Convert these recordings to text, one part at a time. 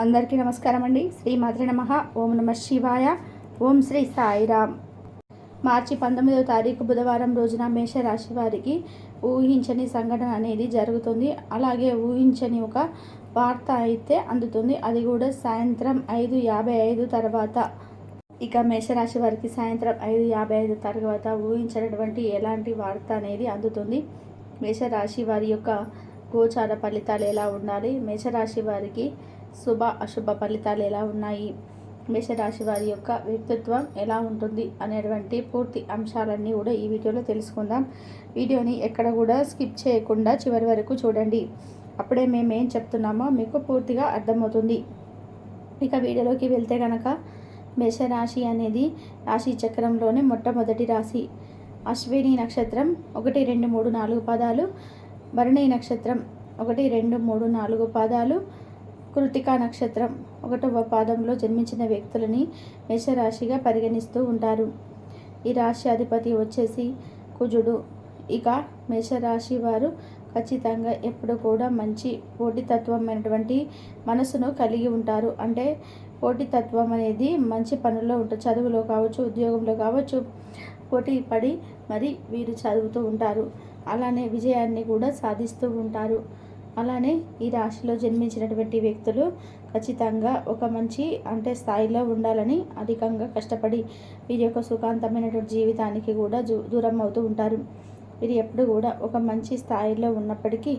అందరికీ నమస్కారం అండి శ్రీ మాతృ నమ. ఓం నమ శివాయ. ఓం శ్రీ సాయిరామ్ మార్చి పంతొమ్మిదవ తారీఖు బుధవారం రోజున మేషరాశి వారికి ఊహించని సంఘటన అనేది జరుగుతుంది. అలాగే ఊహించని ఒక వార్త అయితే అందుతుంది. అది కూడా సాయంత్రం ఐదు యాభై ఐదు తర్వాత. ఇక మేషరాశి వారికి సాయంత్రం ఐదు యాభై ఐదు తర్వాత ఊహించినటువంటి ఎలాంటి వార్త అనేది అందుతుంది. మేషరాశి వారి యొక్క గోచార ఫలితాలు ఎలా ఉండాలి? మేషరాశి వారికి శుభ అశుభ ఫలితాలు ఎలా ఉన్నాయి? మేషరాశి వారి యొక్క వ్యక్తిత్వం ఎలా ఉంటుంది? అనేటువంటి పూర్తి అంశాలన్నీ కూడా ఈ వీడియోలో తెలుసుకుందాం. వీడియోని ఎక్కడ కూడా స్కిప్ చేయకుండా చివరి వరకు చూడండి. అప్పుడే మేము ఏం చెప్తున్నామో మీకు పూర్తిగా అర్థమవుతుంది. ఇక వీడియోలోకి వెళ్తే కనుక మేషరాశి అనేది రాశి చక్రంలోనే మొట్టమొదటి రాశి. అశ్విని నక్షత్రం ఒకటి రెండు మూడు నాలుగు పాదాలు. భరణి నక్షత్రం ఒకటి రెండు మూడు నాలుగు పాదాలు. కృతికా నక్షత్రం ఒకటవ పాదంలో జన్మించిన వ్యక్తులని మేషరాశిగా పరిగణిస్తూ ఉంటారు. ఈ రాశి అధిపతి వచ్చేసి కుజుడు. ఇక మేషరాశి వారు ఖచ్చితంగా ఎప్పుడు కూడా మంచి పోటీతత్వమైనటువంటి మనసును కలిగి ఉంటారు. అంటే పోటీతత్వం అనేది మంచి పనుల్లో ఉంటుంది చదువులో కావచ్చు ఉద్యోగంలో కావచ్చు పోటీ పడి మరి వీరు చదువుతూ ఉంటారు. అలానే విజయాన్ని కూడా సాధిస్తూ ఉంటారు. అలానే ఈ రాశిలో జన్మించినటువంటి వ్యక్తులు ఖచ్చితంగా ఒక మంచి అంటే స్థాయిలో ఉండాలని అధికంగా కష్టపడి వీరి యొక్క సుఖాంతమైనటువంటి జీవితానికి కూడా దూరం అవుతూ ఉంటారు. వీరు ఎప్పుడు కూడా ఒక మంచి స్థాయిలో ఉన్నప్పటికీ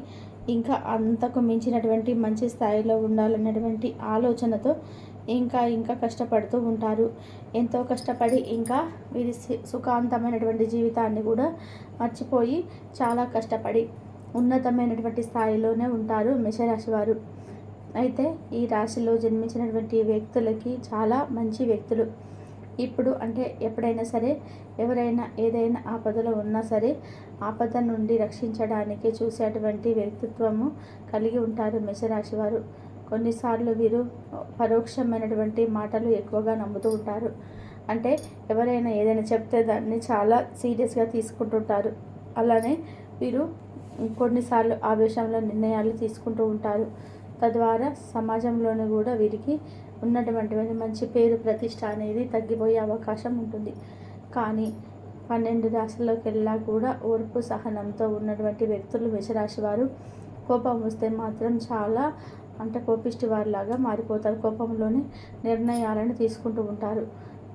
ఇంకా అంతకు మించినటువంటి మంచి స్థాయిలో ఉండాలన్నటువంటి ఆలోచనతో ఇంకా ఇంకా కష్టపడుతూ ఉంటారు. ఎంతో కష్టపడి ఇంకా వీరి సుఖాంతమైనటువంటి జీవితాన్ని కూడా మర్చిపోయి చాలా కష్టపడి ఉన్నతమైనటువంటి స్థాయిలోనే ఉంటారు మేషరాశి వారు. అయితే ఈ రాశిలో జన్మించినటువంటి వ్యక్తులకి చాలా మంచి వ్యక్తులు. ఇప్పుడు అంటే ఎప్పుడైనా సరే ఎవరైనా ఏదైనా ఆపదలో ఉన్నా సరే ఆపద నుండి రక్షించడానికి చూసేటువంటి వ్యక్తిత్వము కలిగి ఉంటారు మేషరాశి వారు. కొన్నిసార్లు వీరు పరోక్షమైనటువంటి మాటలు ఎక్కువగా నమ్ముతూ ఉంటారు. అంటే ఎవరైనా ఏదైనా చెప్తే దాన్ని చాలా సీరియస్గా తీసుకుంటుంటారు. అలానే వీరు కొన్నిసార్లు ఆవేశంలో నిర్ణయాలు తీసుకుంటూ ఉంటారు. తద్వారా సమాజంలోనూ కూడా వీరికి ఉన్నటువంటి మంచి పేరు ప్రతిష్ట అనేది తగ్గిపోయే అవకాశం ఉంటుంది. కానీ పన్నెండు రాశుల్లోకి వెళ్ళా కూడా ఓర్పు సహనంతో ఉన్నటువంటి వ్యక్తులు మేషరాశి వారు కోపం వస్తే మాత్రం చాలా అంటే కోపిష్టి వారిలాగా మారిపోతారు. కోపంలోనే నిర్ణయాలను తీసుకుంటూ ఉంటారు.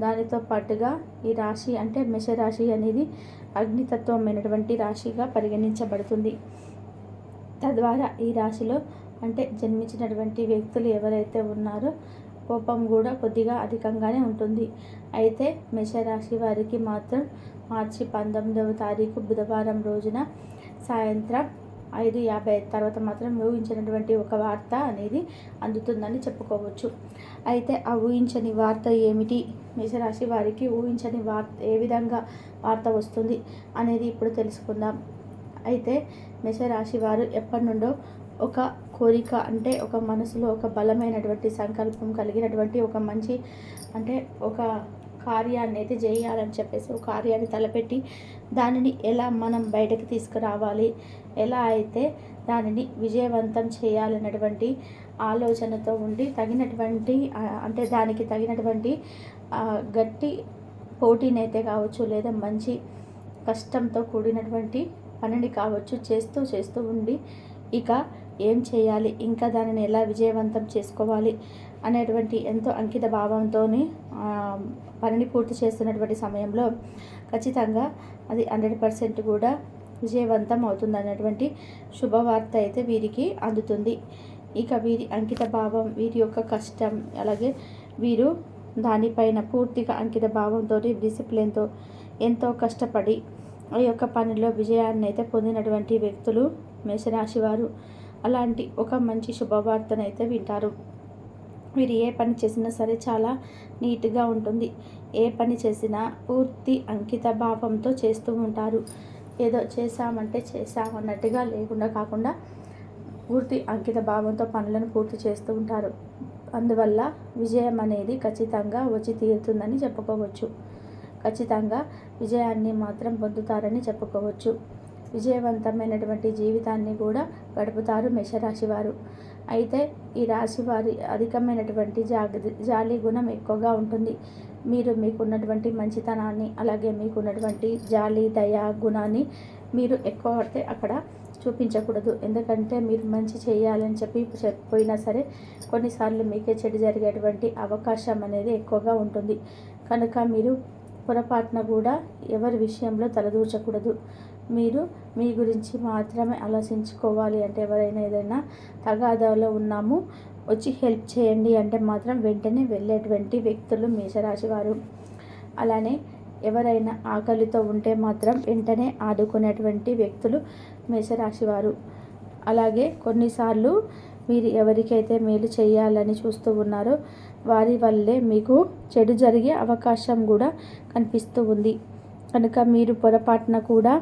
దానితో పాటుగా ఈ రాశి అంటే మేషరాశి అనేది అగ్నితత్వమైనటువంటి రాశిగా పరిగణించబడుతుంది. తద్వారా ఈ రాశిలో అంటే జన్మించినటువంటి వ్యక్తులు ఎవరైతే ఉన్నారో కోపం కూడా కొద్దిగా అధికంగానే ఉంటుంది. అయితే మేషరాశి వారికి మాత్రం మార్చి పంతొమ్మిదవ తారీఖు బుధవారం రోజున సాయంత్రం ఐదు యాభై తర్వాత మాత్రం ఊహించినటువంటి ఒక వార్త అనేది అందుతుందని చెప్పుకోవచ్చు. అయితే ఆ ఊహించని వార్త ఏమిటి? మేషరాశి వారికి ఊహించని వార్త ఏ విధంగా వార్త వస్తుంది అనేది ఇప్పుడు తెలుసుకుందాం. అయితే మేషరాశి వారు ఎప్పటి నుండో ఒక కోరిక అంటే ఒక మనసులో ఒక బలమైనటువంటి సంకల్పం కలిగినటువంటి ఒక మంచి అంటే ఒక కార్యాన్ని అయితే చేయాలని చెప్పేసి ఒక కార్యాన్ని తలపెట్టి దానిని ఎలా మనం బయటకు తీసుకురావాలి ఎలా అయితే దానిని విజయవంతం చేయాలన్నటువంటి ఆలోచనతో ఉండి తగినటువంటి అంటే దానికి తగినటువంటి గట్టి పోటీనైతే కావచ్చు లేదా మంచి కష్టంతో కూడినటువంటి పనిని కావచ్చు చేస్తూ చేస్తూ ఉండి ఇక ఏం చేయాలి ఇంకా దానిని ఎలా విజయవంతం చేసుకోవాలి అనేటువంటి ఎంతో అంకిత భావంతో పనిని పూర్తి చేస్తున్నటువంటి సమయంలో ఖచ్చితంగా అది హండ్రెడ్ పర్సెంట్ కూడా విజయవంతం అవుతుంది అన్నటువంటి శుభవార్త అయితే వీరికి అందుతుంది. ఇక వీరి అంకిత భావం వీరి యొక్క కష్టం అలాగే వీరు దానిపైన పూర్తిగా అంకిత భావంతో డిసిప్లిన్తో ఎంతో కష్టపడి ఆ యొక్క పనిలో విజయాన్ని అయితే పొందినటువంటి వ్యక్తులు మేషరాశి వారు. అలాంటి ఒక మంచి శుభవార్తనైతే వింటారు. మీరు ఏ పని చేసినా సరే చాలా నీట్గా ఉంటుంది. ఏ పని చేసినా పూర్తి అంకిత భావంతో చేస్తూ ఉంటారు. ఏదో చేశామంటే చేశామన్నట్టుగా లేకుండా కాకుండా పూర్తి అంకిత భావంతో పనులను పూర్తి చేస్తూ ఉంటారు. అందువల్ల విజయం అనేది ఖచ్చితంగా వచ్చి తీరుతుందని చెప్పుకోవచ్చు. ఖచ్చితంగా విజయాన్ని మాత్రం పొందుతారని చెప్పుకోవచ్చు. విజయవంతమైనటువంటి జీవితాన్ని కూడా గడుపుతారు మేషరాశి వారు అయితే ఈ రాశి వారి అధికమైనటువంటి జాగ్ర జాలి గుణం ఎక్కువగా ఉంటుంది. మీరు మీకున్నటువంటి మంచితనాన్ని అలాగే మీకున్నటువంటి జాలి దయ గుణాన్ని మీరు ఎక్కువ పడితే అక్కడ చూపించకూడదు. ఎందుకంటే మీరు మంచి చేయాలని చెప్పి చెప్పిపోయినా సరే కొన్నిసార్లు మీకే చెడు జరిగేటువంటి అవకాశం అనేది ఎక్కువగా ఉంటుంది. కనుక మీరు పొరపాటున కూడా ఎవరి విషయంలో తలదూర్చకూడదు. మీరు మీ గురించి మాత్రమే ఆలోచించుకోవాలి అంటే ఎవరైనా ఏదైనా తగాదాలో ఉన్నాము వచ్చి హెల్ప్ చేయండి అంటే మాత్రం వెంటనే వెళ్ళేటువంటి వ్యక్తులు మేషరాశి వారు. అలానే ఎవరైనా ఆకలితో ఉంటే మాత్రం వెంటనే ఆదుకునేటువంటి వ్యక్తులు మేషరాశి వారు. అలాగే కొన్నిసార్లు మీరు ఎవరికైతే మేలు చేయాలని చూస్తూ ఉన్నారో వారి వల్లే మీకు చెడు జరిగే అవకాశం కూడా కనిపిస్తూ ఉంది. కనుక మీరు పొరపాటున కూడా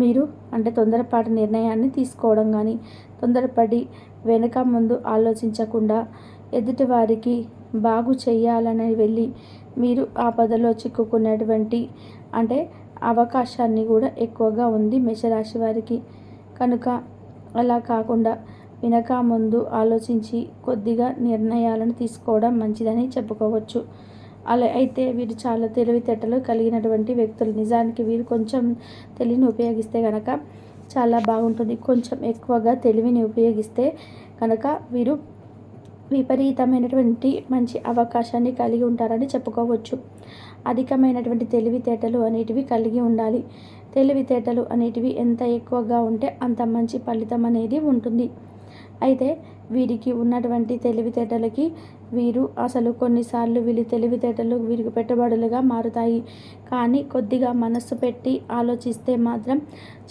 మీరు అంటే తొందరపాటు నిర్ణయాన్ని తీసుకోవడం కానీ తొందరపడి వెనక ముందు ఆలోచించకుండా ఎదుటివారికి బాగు చేయాలని వెళ్ళి మీరు ఆపదలో చిక్కుకున్నటువంటి అంటే అవకాశాన్ని కూడా ఎక్కువగా ఉంది మేషరాశి వారికి. కనుక అలా కాకుండా వెనక ముందు ఆలోచించి కొద్దిగా నిర్ణయాలను తీసుకోవడం మంచిదని చెప్పుకోవచ్చు. అలా అయితే వీరు చాలా తెలివితేటలు కలిగినటువంటి వ్యక్తులు. నిజానికి వీరు కొంచెం తెలివిని ఉపయోగిస్తే కనుక చాలా బాగుంటుంది. కొంచెం ఎక్కువగా తెలివిని ఉపయోగిస్తే కనుక వీరు విపరీతమైనటువంటి మంచి అవకాశాన్ని కలిగి ఉంటారని చెప్పుకోవచ్చు. అధికమైనటువంటి తెలివితేటలు అనేటివి కలిగి ఉండాలి. తెలివితేటలు అనేటివి ఎంత ఎక్కువగా ఉంటే అంత మంచి ఫలితం అనేది ఉంటుంది. అయితే వీరికి ఉన్నటువంటి తెలివితేటలకి వీరు అసలు కొన్నిసార్లు వీరి తెలివితేటలు వీరికి పెట్టుబడులుగా మారుతాయి. కానీ కొద్దిగా మనస్సు పెట్టి ఆలోచిస్తే మాత్రం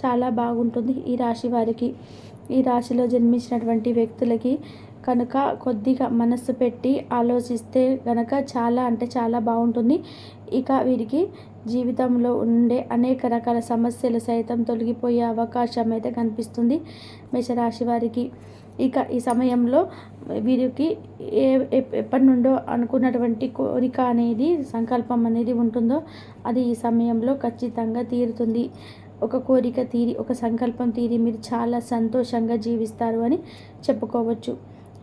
చాలా బాగుంటుంది ఈ రాశి వారికి. ఈ రాశిలో జన్మించినటువంటి వ్యక్తులకి కనుక కొద్దిగా మనస్సు పెట్టి ఆలోచిస్తే కనుక చాలా అంటే చాలా బాగుంటుంది. ఇక వీరికి జీవితంలో ఉండే అనేక రకాల సమస్యలు సైతం తొలగిపోయే అవకాశం అయితే కనిపిస్తుంది మేషరాశి వారికి. ఇక ఈ సమయంలో వీరికి ఏ ఎప్పటి నుండో అనుకున్నటువంటి కోరిక అనేది సంకల్పం అనేది ఉంటుందో అది ఈ సమయంలో ఖచ్చితంగా తీరుతుంది. ఒక కోరిక తీరి ఒక సంకల్పం తీరి మీరు చాలా సంతోషంగా జీవిస్తారు అని చెప్పుకోవచ్చు.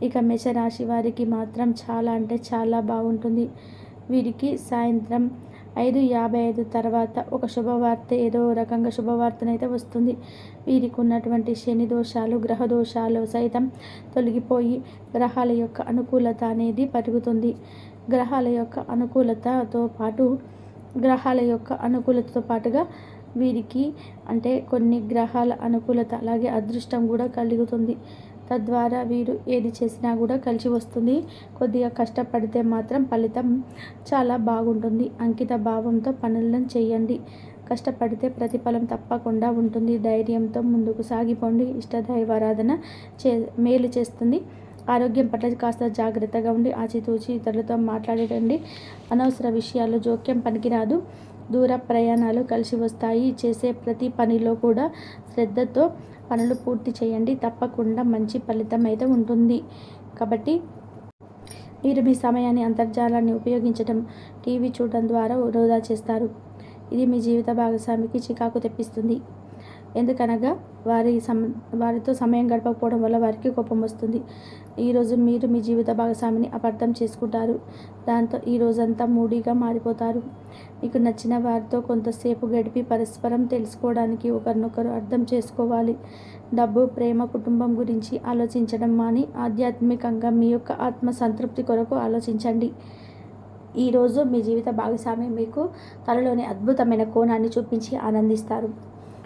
ఇక మేషరాశి వారికి మాత్రం చాలా అంటే చాలా బాగుంటుంది. వీరికి సాయంత్రం ఐదు యాభై ఐదు తర్వాత ఒక శుభవార్త ఏదో రకంగా శుభవార్తనైతే వస్తుంది. వీరికి ఉన్నటువంటి శని దోషాలు గ్రహ దోషాలు సైతం తొలగిపోయి గ్రహాల యొక్క అనుకూలత అనేది పెరుగుతుంది. గ్రహాల యొక్క అనుకూలతతో పాటు గ్రహాల యొక్క అనుకూలతతో పాటుగా వీరికి అంటే కొన్ని గ్రహాల అనుకూలత అలాగే అదృష్టం కూడా కలుగుతుంది. తద్వారా వీరు ఏది చేసినా కూడా కలిసి వస్తుంది. కొద్దిగా కష్టపడితే మాత్రం ఫలితం చాలా బాగుంటుంది. అంకిత భావంతో పనులను చేయండి. కష్టపడితే ప్రతిఫలం తప్పకుండా ఉంటుంది. ధైర్యంతో ముందుకు సాగిపోండి. ఇష్టదైవారాధన చే మేలు చేస్తుంది. ఆరోగ్యం పట్ల కాస్త జాగ్రత్తగా ఉండి ఆచితూచి ఇతరులతో మాట్లాడేటండి. అనవసర విషయాలు జోక్యం పనికిరాదు. దూర ప్రయాణాలు కలిసి వస్తాయి. చేసే ప్రతి పనిలో కూడా శ్రద్ధతో పనులు పూర్తి చేయండి. తప్పకుండా మంచి ఫలితం అయితే ఉంటుంది. కాబట్టి మీరు మీ సమయాన్ని అంతర్జాలాన్ని ఉపయోగించడం టీవీ చూడడం ద్వారా వృధా చేస్తారు. ఇది మీ జీవిత భాగస్వామికి చికాకు తెప్పిస్తుంది. ఎందుకనగా వారి సమ వారితో సమయం గడపకపోవడం వల్ల వారికి కోపం వస్తుంది. ఈరోజు మీరు మీ జీవిత భాగస్వామిని అపార్థం చేసుకుంటారు. దాంతో ఈ రోజంతా మూడీగా మారిపోతారు. మీకు నచ్చిన వారితో కొంతసేపు గడిపి పరస్పరం తెలుసుకోవడానికి ఒకరినొకరు అర్థం చేసుకోవాలి. డబ్బు ప్రేమ కుటుంబం గురించి ఆలోచించడం మాని ఆధ్యాత్మికంగా మీ యొక్క ఆత్మ సంతృప్తి కొరకు ఆలోచించండి. ఈరోజు మీ జీవిత భాగస్వామి మీకు తలలోని అద్భుతమైన కోణాన్ని చూపించి ఆనందిస్తారు.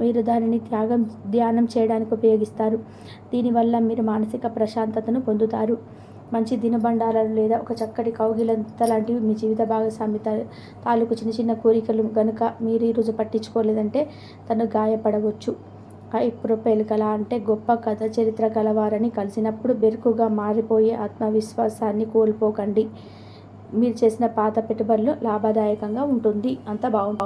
మీరు దానిని త్యాగం ధ్యానం చేయడానికి ఉపయోగిస్తారు. దీనివల్ల మీరు మానసిక ప్రశాంతతను పొందుతారు. మంచి దినబండారాలు లేదా ఒక చక్కటి కౌగిలంత లాంటివి మీ జీవిత భాగస్వామి తాలూకు చిన్న చిన్న కోరికలు కనుక మీరు ఈరోజు పట్టించుకోలేదంటే తను గాయపడవచ్చు. ఇప్పుడు కళ అంటే గొప్ప కథ చరిత్ర కలవారని కలిసినప్పుడు బెరుకుగా మారిపోయే ఆత్మవిశ్వాసాన్ని కోల్పోకండి. మీరు చేసిన పాత పెట్టుబడులు లాభదాయకంగా ఉంటుంది. అంత బాగుంటుంది